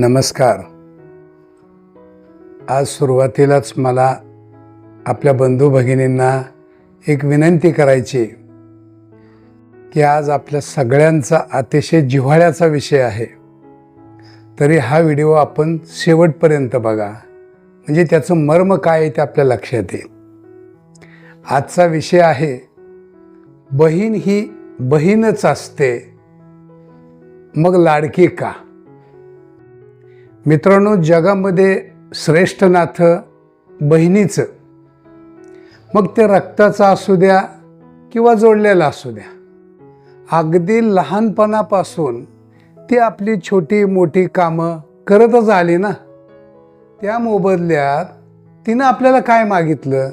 नमस्कार. आज सुरुवातीलाच मला आपल्या बंधू भगिनींना एक विनंती करायची की आज आपल्या सगळ्यांचा अतिशय जिव्हाळ्याचा विषय आहे. तरी हा व्हिडिओ आपण शेवटपर्यंत बघा. म्हणजे त्याचं मर्म काय आहे ते आपल्या लक्षात येईल. आजचा विषय आहे बहीण ही बहीणच असते मग लाडकी का? मित्रांनो जगामध्ये श्रेष्ठ नातं बहिणीचं. मग ते रक्ताचं असू द्या किंवा जोडलेलं असू द्या. अगदी लहानपणापासून ती आपली छोटी मोठी कामं करतच आली ना. त्या मोबदल्यात तिनं आपल्याला काय मागितलं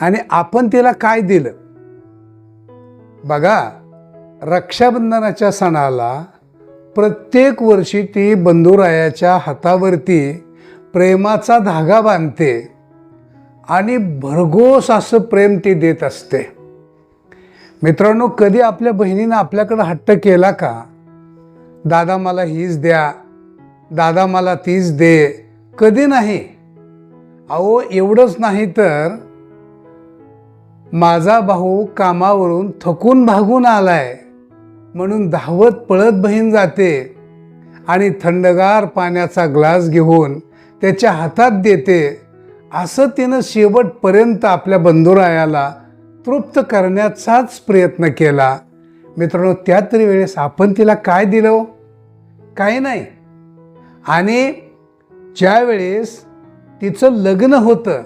आणि आपण तिला काय दिलं? बघा रक्षाबंधनाच्या सणाला प्रत्येक वर्षी ती बंधुरायाच्या हातावरती प्रेमाचा धागा बांधते आणि भरघोस असं प्रेम ती देत असते. मित्रांनो कधी आपल्या बहिणीनं आपल्याकडं हट्ट केला का? दादा मला हीच द्या दादा मला तीच दे. कधी नाही. अहो एवढंच नाही तर माझा भाऊ कामावरून थकून भागून आलाय. म्हणून धावत पळत बहीण जाते आणि थंडगार पाण्याचा ग्लास घेऊन त्याच्या हातात देते. असं तिनं शेवटपर्यंत आपल्या बंधुरायाला तृप्त करण्याचाच प्रयत्न केला. मित्रांनो त्या तरी वेळेस आपण तिला काय दिलं हो? काही नाही. आणि ज्यावेळेस तिचं लग्न होतं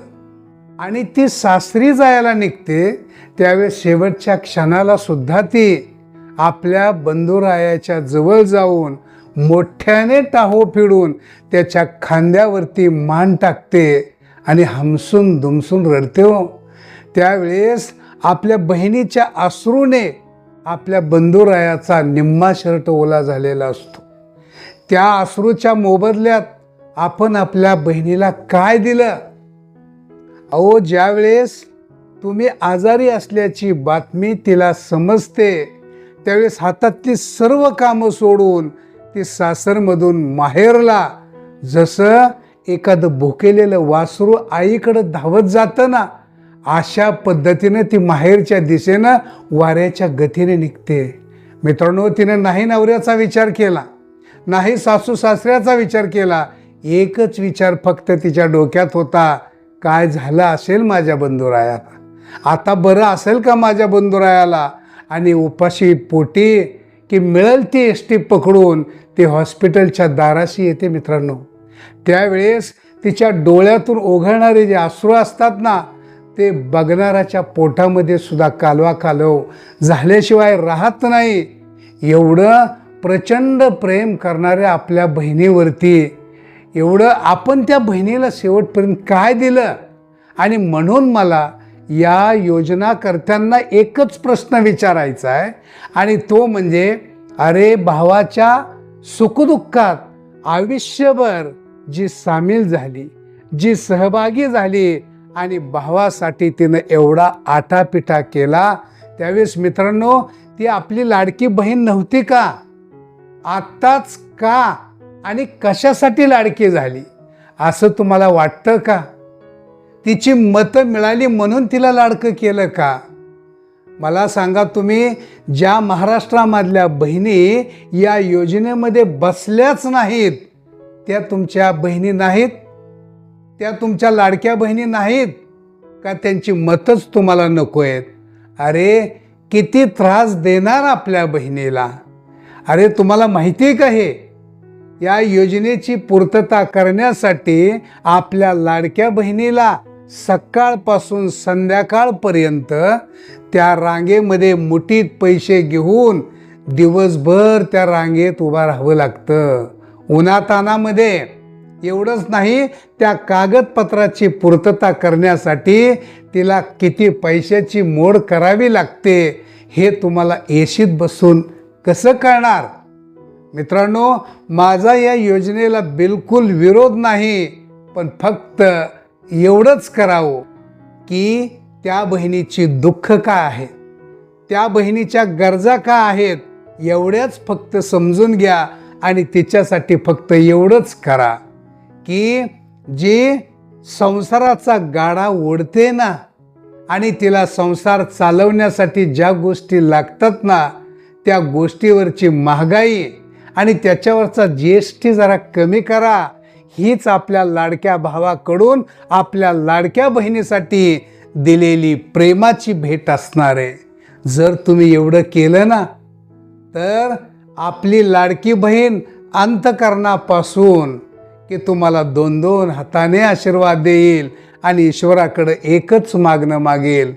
आणि ती सासरी जायला निघते त्यावेळेस शेवटच्या क्षणाला सुद्धा ती आपल्या बंधुरायाच्या जवळ जाऊन मोठ्याने टाहो फिडून त्याच्या खांद्यावरती मान टाकते आणि हमसून दुमसून रडते हो. त्यावेळेस आपल्या बहिणीच्या अश्रूने आपल्या बंधुरायाचा निम्मा शर्ट ओला झालेला असतो. त्या अश्रूच्या मोबदल्यात आपण आपल्या बहिणीला काय दिलं? अहो ज्यावेळेस तुम्ही आजारी असल्याची बातमी तिला समजते त्यावेळेस हातातली सर्व कामं सोडून ती सासरमधून माहेरला जसं एखादं भुकेलेलं वासरू आईकडं धावत जातं ना अशा पद्धतीनं ती माहेरच्या दिशेनं वाऱ्याच्या गतीने निघते. मित्रांनो तिनं नाही नवऱ्याचा विचार केला नाही सासू सासऱ्याचा विचार केला एकच विचार फक्त तिच्या डोक्यात होता काय झालं असेल माझ्या बंधुरायाला? आता बरं असेल का माझ्या बंधुरायाला? आणि उपाशी पोटी की मिळेल ती एस टी पकडून ती हॉस्पिटलच्या दाराशी येते मित्रांनो. त्यावेळेस तिच्या डोळ्यातून ओघळणारे जे अश्रू असतात ना ते बघणाऱ्याच्या पोटामध्ये सुद्धा कालवा कालव झाल्याशिवाय राहत नाही. एवढं प्रचंड प्रेम करणाऱ्या आपल्या बहिणीवरती एवढं आपण त्या बहिणीला शेवटपर्यंत काय दिलं? आणि म्हणून मला या योजनाकर्त्यांना एकच प्रश्न विचारायचा आहे आणि तो म्हणजे अरे भावाच्या सुखदुःखात आयुष्यभर जी सामील झाली जी सहभागी झाली आणि भावासाठी तिनं एवढा आटापिटा केला त्यावेळेस मित्रांनो ती आपली लाडकी बहीण नव्हती का? आत्ताच का आणि कशासाठी लाडकी झाली? असं तुम्हाला वाटतं का? तिची मतं मिळाली म्हणून तिला लाडकं केलं का? मला सांगा तुम्ही ज्या महाराष्ट्रामधल्या बहिणी या योजनेमध्ये बसल्याच नाहीत त्या तुमच्या बहिणी नाहीत? त्या तुमच्या लाडक्या बहिणी नाहीत? का त्यांची मतच तुम्हाला नको आहेत अरे किती त्रास देणार आपल्या बहिणीला? अरे तुम्हाला माहिती आहे का हे? या योजनेची पूर्तता करण्यासाठी आपल्या लाडक्या बहिणीला सकाळपासून संध्याकाळपर्यंत त्या रांगेमध्ये मुठीत पैसे घेऊन दिवसभर त्या रांगेत उभा राहावं लागतं. उन्हातानामध्ये एवढंच नाही त्या कागदपत्राची पूर्तता करण्यासाठी तिला किती पैशाची मोड करावी लागते हे तुम्हाला एशीत बसून कसं कळणार? मित्रांनो माझा या योजनेला बिलकुल विरोध नाही पण फक्त एवढंच करावं की त्या बहिणीची दुःख काय आहे? त्या बहिणीच्या गरजा का आहेत? एवढ्याच फक्त समजून घ्या आणि तिच्यासाठी फक्त एवढंच करा की जी संसाराचा गाडा ओढते ना आणि तिला संसार चालवण्यासाठी ज्या गोष्टी लागतात ना त्या गोष्टीवरची महागाई आणि त्याच्यावरचा जी एस टी जरा कमी करा हीच आपल्या लाडक्या भावाकडून आपल्या लाडक्या बहिणीसाठी दिलेली प्रेमाची भेट असणार आहे. जर तुम्ही एवढं केलं ना तर आपली लाडकी बहीण अंतकरणापासून की तुम्हाला दोन दोन हाताने आशीर्वाद देईल आणि ईश्वराकडं एकच मागणं मागेल.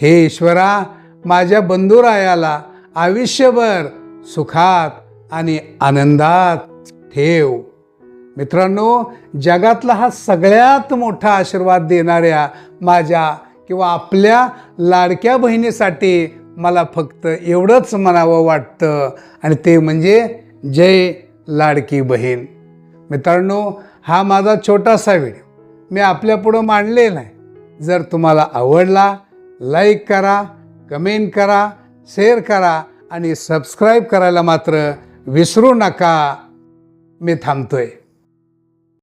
हे ईश्वरा माझ्या बंधुरायाला आयुष्यभर सुखात आणि आनंदात ठेव. मित्रांनो जगातला हा सगळ्यात मोठा आशीर्वाद देणाऱ्या माझ्या किंवा आपल्या लाडक्या बहिणीसाठी मला फक्त एवढंच म्हणावं वाटतं. आणि ते म्हणजे जय लाडकी बहीण. मित्रांनो हा माझा छोटासा व्हिडिओ मी आपल्यापुढं मांडलेला आहे. जर तुम्हाला आवडला लाईक करा कमेंट करा शेअर करा आणि सबस्क्राईब करायला मात्र विसरू नका. मी थांबतोय.